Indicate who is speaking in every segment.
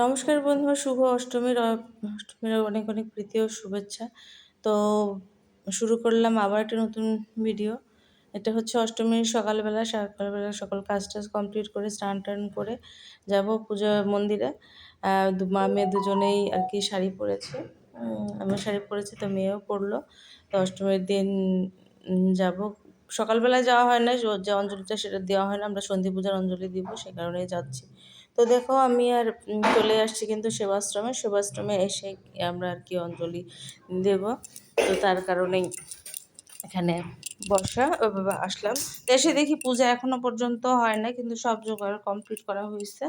Speaker 1: নমস্কার বন্ধুরা শুভ অষ্টমীর অষ্টমীর অনেক অনেক প্রীতি ও শুভেচ্ছা। তো শুরু করলাম আবার একটা নতুন ভিডিও এটা হচ্ছে অষ্টমীর সকালবেলা সকালবেলা সকল কাজ টাজ কমপ্লিট করে, স্নান টান করে যাব পূজা মন্দিরে। মা মেয়ে দুজনেই আর কি শাড়ি পরেছে। আমি শাড়ি পরেছি, তো মেয়েও পরলো। তো অষ্টমীর দিন যাব। সকালবেলায় যাওয়া হয় না যে অঞ্জলিটা সেটা দেওয়া হয় না। আমরা সন্ধি পূজার অঞ্জলি দিব, সে কারণেই যাচ্ছি। তো দেখো আমি আর চলে আসছি কিন্তু সেবাশ্রমে। সেবাশ্রমে এসে আমরা আর কি অঞ্জলি দেব। তো তার কারণেই এখানে বসা আসলাম। এসে দেখি পূজা এখনও পর্যন্ত হয় না কিন্তু সব জোগাড় কমপ্লিট করা হয়েছে।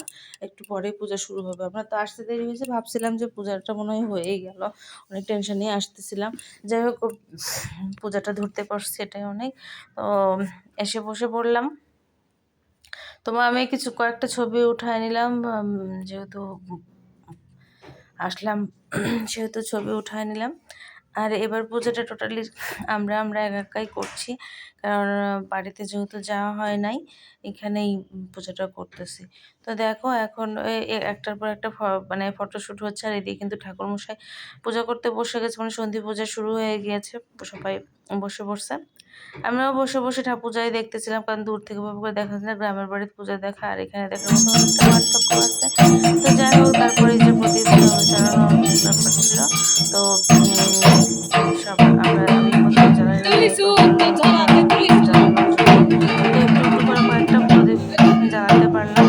Speaker 1: একটু পরে পূজা শুরু হবে। আমরা তো আসতে দেরি হয়েছে, ভাবছিলাম যে পূজাটা মনে হয় হয়েই গেল। অনেক টেনশন নিয়ে আসতেছিলাম। যাই হোক পূজাটা ধরতে পারছি এটাই অনেক। তো এসে বসে পড়লাম। তোমার আমি কিছু কয়েকটা ছবি উঠায় নিলাম যেহেতু আসলাম, সেহেতু ছবি উঠায় নিলাম। আর এবার পুজোটা টোটালি আমরা আমরা একা একাই করছি, কারণ বাড়িতে যেহেতু যাওয়া হয় নাই, এখানেই পুজোটা করতেছি। তো দেখো, এখন একটার পর একটা মানে ফটোশ্যুট হচ্ছে, আর এদিকে কিন্তু ঠাকুরমশাই পূজা করতে বসে গেছে মানে সন্ধি পূজা শুরু হয়ে গিয়েছে, সবাই বসে পড়ছে। আমরাও বসে বসে ঠাকুর পূজাই দেখতেছিলাম কারণ দূর থেকে ভাবে করে দেখা যায় না গ্রামের বাড়িতে পূজা দেখা আর এখানে দেখার মতো অনেকটা পার্থক্য আছে। তো যাই হোক তারপরে যে প্রদীপ জ্বালানোর ব্যাপার ছিল তো সব আমরা আমি জ্বালাতে পারলাম।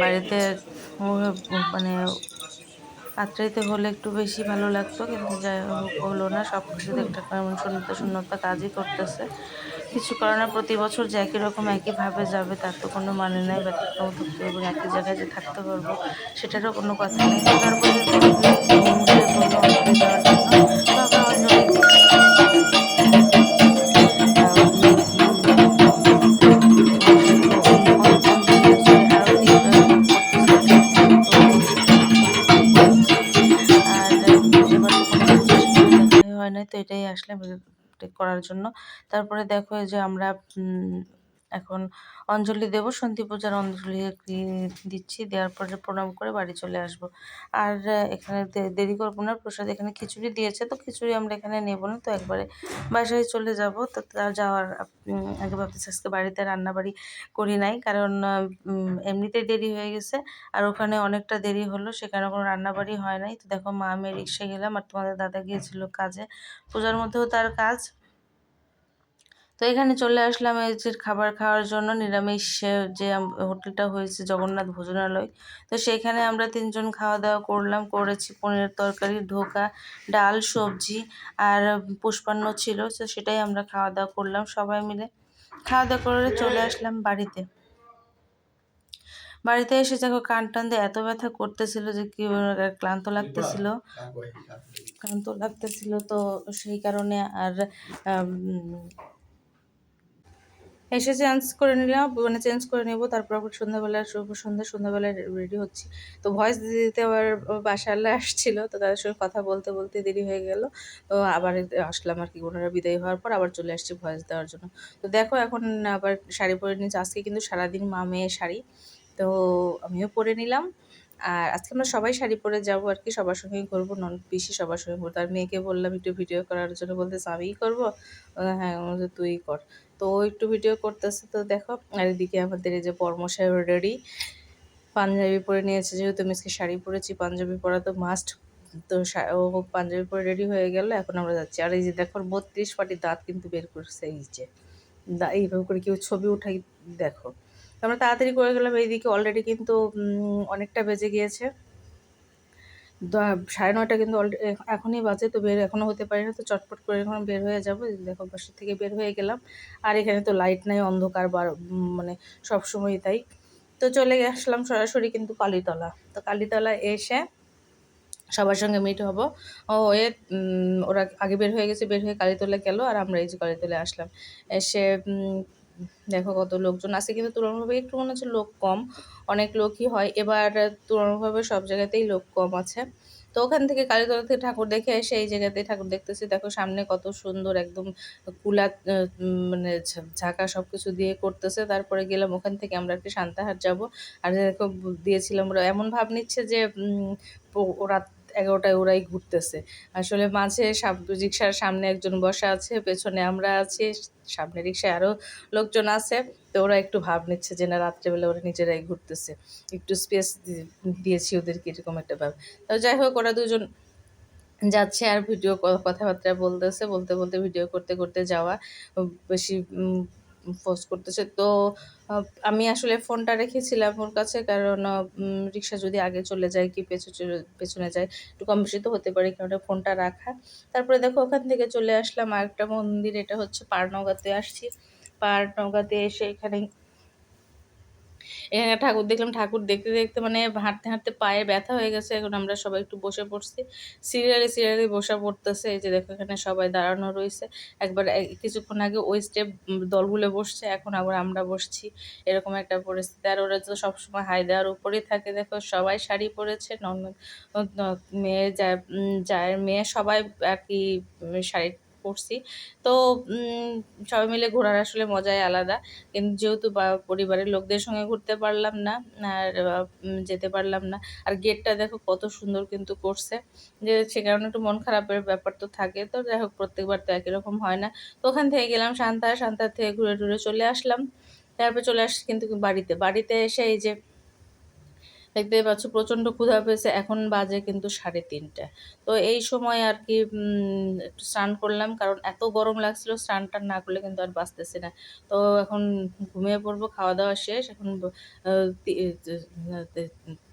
Speaker 1: বাড়িতে মানে রাত্রিতে হলে একটু বেশি ভালো লাগতো, কিন্তু যাই হোক, হলো না। সব কিছু দেখতে কেমন শূন্যতা শূন্যতা কাজই করতেছে। কিছু করে না প্রতি বছর যে একই রকম একইভাবে যাবে, তার তো কোনো মানে নাই। ব্যতিক্রম থাকতে এবং একই জায়গায় যে থাকতে পারব, সেটারও কোনো কথা নেই। তারপরে করার জন্য। তারপরে দেখো যে আমরা এখন অঞ্জলি দেব সন্ধি পূজার অঞ্জলি দিচ্ছি দেওয়ার পরে প্রণাম করে বাড়ি চলে আসব। আর এখানে দেরি করব না প্রসাদ এখানে খিচুড়ি দিয়েছে তো খিচুড়ি আমরা এখানে নেব না তো একবারে বাসায় চলে যাব। তো তার যাওয়ার আগে ভাবতেছি আজকে বাড়িতে রান্না বাড়ি করি নাই কারণ উম, এমনিতেই দেরি হয়ে গেছে আর ওখানে অনেকটা দেরি হলো সেখানে কোনো রান্নাবাড়ি হয় নাই। তো দেখো মা আমি রিক্সায় গেলাম আর তোমাদের দাদা গিয়েছিল কাজে। পূজার মধ্যেও তার কাজ তো এখানে চলে আসলাম এই যে খাবার খাওয়ার জন্য নিরামিষ যে হোটেলটা হয়েছে জগন্নাথ ভোজনালয়। তো সেখানে আমরা তিনজন খাওয়া দাওয়া করলাম করেছি পনিরের তরকারি ধোকা ডাল সবজি আর পুষ্পান্ন ছিল। তো সেটাই আমরা খাওয়া দাওয়া করলাম সবাই মিলে। খাওয়া দাওয়া করে চলে আসলাম বাড়িতে। বাড়িতে এসে দেখো কান টান দিয়ে এত ব্যথা করতেছিল যে কি ক্লান্ত লাগতেছিল। ক্লান্ত লাগতেছিল তো সেই কারণে আর এসে চেঞ্জ করে নিলাম মানে চেঞ্জ করে নেব, তারপর আবার সন্ধ্যাবেলা, শুভ সন্ধ্যা সন্ধ্যাবেলায় রেডি হচ্ছি। তো ভয়েস দিতে দিতে আবার বাসালে আসছিল, তো তাদের সঙ্গে কথা বলতে বলতে দেরি হয়ে গেল। তো আবার আসলাম আর কি, ওনারা বিদায় হওয়ার পর আবার চলে আসছি ভয়েস দেওয়ার জন্য। তো দেখো এখন আবার শাড়ি পরে নিচ্ছি আজকে কিন্তু সারাদিন মা মেয়ে শাড়ি। তো আমিও পরে নিলাম। আর আজকে আমরা সবাই শাড়ি পরে যাব আর কি, সবার সঙ্গেই করব নন বেশি সবার সঙ্গে করব আর মেয়েকে বললাম একটু ভিডিও করার জন্য বলতেছে, আমিই করব? হ্যাঁ তুই কর। তো একটু ভিডিও করতেছে তো দেখো। আর এদিকে আমাদের এই যে পরমশাই রেডি পাঞ্জাবি পরে নিয়েছে, যেহেতু আজকে শাড়ি পরেছি, পাঞ্জাবি পরা তো মাস্ট তো ও পাঞ্জাবি পরে রেডি হয়ে গেল, এখন আমরা যাচ্ছি। আর এই যে দেখো বত্রিশ পাটি দাঁত কিন্তু বের করছে এই যে। এইভাবে করে কেউ ছবি উঠাই, দেখো। আমরা তাড়াতাড়ি করে গেলাম, এইদিকে অলরেডি কিন্তু অনেকটা বেজে গিয়েছে। সাড়ে নয়টা কিন্তু এখনই বাজে তো বের, এখনও হতে পারি না, তো চটপট করে এখন বের হয়ে যাব। দেখো, বাসা থেকে বের হয়ে গেলাম। আর এখানে তো লাইট নাই, অন্ধকার, বার মানে সব সময় তাই। তো চলে আসলাম সরাসরি কিন্তু কালীতলা। তো কালীতলা এসে সবার সঙ্গে মিট হব। ও, এ ওরা আগে বের হয়ে গেছে, বের হয়ে কালীতলা গেল, আর আমরা এই যে কালীতলা আসলাম। এসে দেখো কত লোকজন আছে, কিন্তু তুলনাভাবে একটু মনে হচ্ছে লোক কম, অনেক লোকই হয়। এবার তুলনাভাবে সব জায়গাতেই লোক কম আছে। তো ওখান থেকে কালীতলা থেকে ঠাকুর দেখে এসে এই জায়গাতে ঠাকুর দেখতেছি। দেখো সামনে কত সুন্দর একদম কুলা মানে ঝাঁকা সব কিছু দিয়ে করতেছে। তারপরে গেলাম ওখান থেকে আমরা একটু সান্তাহার যাব। আর দেখো দিয়েছিলাম ওরা এমন ভাব নিচ্ছে যে ওরা এগারোটায় ওরাই ঘুরতেছে। আসলে মাঝে রিক্সার সামনে একজন বসা আছে, পেছনে আমরা আছি, সামনে রিক্সায় আরও লোকজন আছে। তো ওরা একটু ভাব নিচ্ছে যে না, রাত্রেবেলা ওরা নিজেরাই ঘুরতেছে। একটু স্পেস দিয়েছি ওদেরকে এরকম একটা ভাব। তো যাই হোক, ওরা দুজন যাচ্ছে আর ভিডিও কথাবার্তা বলতেছে, বলতে বলতে ভিডিও করতে করতে যাওয়া। বেশি পোস্ট করতেছে। তো আমি আসলে ফোনটা রেখেছিলাম ওর কাছে কারণ রিক্সা যদি আগে চলে যায় কি পেছনে পেছনে যায় একটু কম বেশি তো হতে পারে কারণ ফোনটা রাখা। তারপরে দেখো ওখান থেকে চলে আসলাম আর একটা মন্দির, এটা হচ্ছে পারনগাতে আসছি। পারনগাতে এসে এখানে এখানে ঠাকুর দেখলাম, ঠাকুর দেখতে দেখতে মানে হাঁটতে হাঁটতে পায়ে ব্যথা হয়ে গেছে। এখন আমরা সবাই একটু বসে পড়ছি। সিরিয়ালে সিরিয়ালে বসে পড়তেছে। এই যে দেখো এখানে সবাই দাঁড়ানো রয়েছে। একবার কিছুক্ষণ আগে ওই স্টেপ দলগুলো বসছে। এখন আবার আমরা বসছি। এরকম একটা পরিস্থিতি। আর ওরা তো সবসময় হাই দেওয়ার উপরেই থাকে। দেখো সবাই শাড়ি পরেছে। নন- মেয়ে যায় যায় মেয়ে সবাই আর কি শাড়ি পরছি তো সবাই মিলে ঘোরার আসলে মজাই আলাদা। কিন্তু যেহেতু পরিবারের লোকদের সঙ্গে ঘুরতে পারলাম না, আর যেতে পারলাম না, আর গেটটা দেখো কত সুন্দর কিন্তু করছে। যে, সে কারণে একটু মন খারাপের ব্যাপার তো থাকে। তো যাই হোক, প্রত্যেকবার তো একই রকম হয় না। তো ওখান থেকে গেলাম শান্তা শান্তা থেকে ঘুরে টুরে চলে আসলাম। তারপর চলে আসছি কিন্তু বাড়িতে। বাড়িতে এসে এই যে দেখতেই পাচ্ছ, প্রচণ্ড ক্ষুধা পেয়েছে। এখন বাজে কিন্তু সাড়ে তিনটা। তো এই সময় আর কি একটু স্নান করলাম, কারণ এত গরম লাগছিল স্নান টান না করলে কিন্তু আর বাঁচতেছে না। তো এখন ঘুমিয়ে পড়ব খাওয়া দাওয়া শেষ। এখন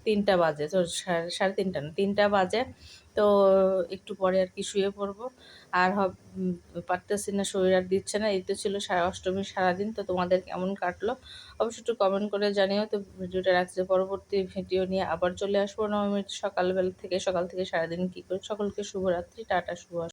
Speaker 1: তিনটা বাজে সাড়ে তিনটা না, তিনটা বাজে। তো একটু পরে আর কি শুয়ে পড়ব। আর পারতেছি না, শরীর আর দিচ্ছে না। এই তো ছিল সারা অষ্টমীর সারাদিন, তো তোমাদের কেমন কাটলো? অবশ্য একটু কমেন্ট করে জানিও তো, ভিডিওটা রাখছে পরবর্তী ভিডিও নিয়ে আবার চলে আসব নবমীর সকালবেলা থেকে। সকাল থেকে সারাদিন কী করে, সকলকে শুভরাত্রি, টাটা, শুভ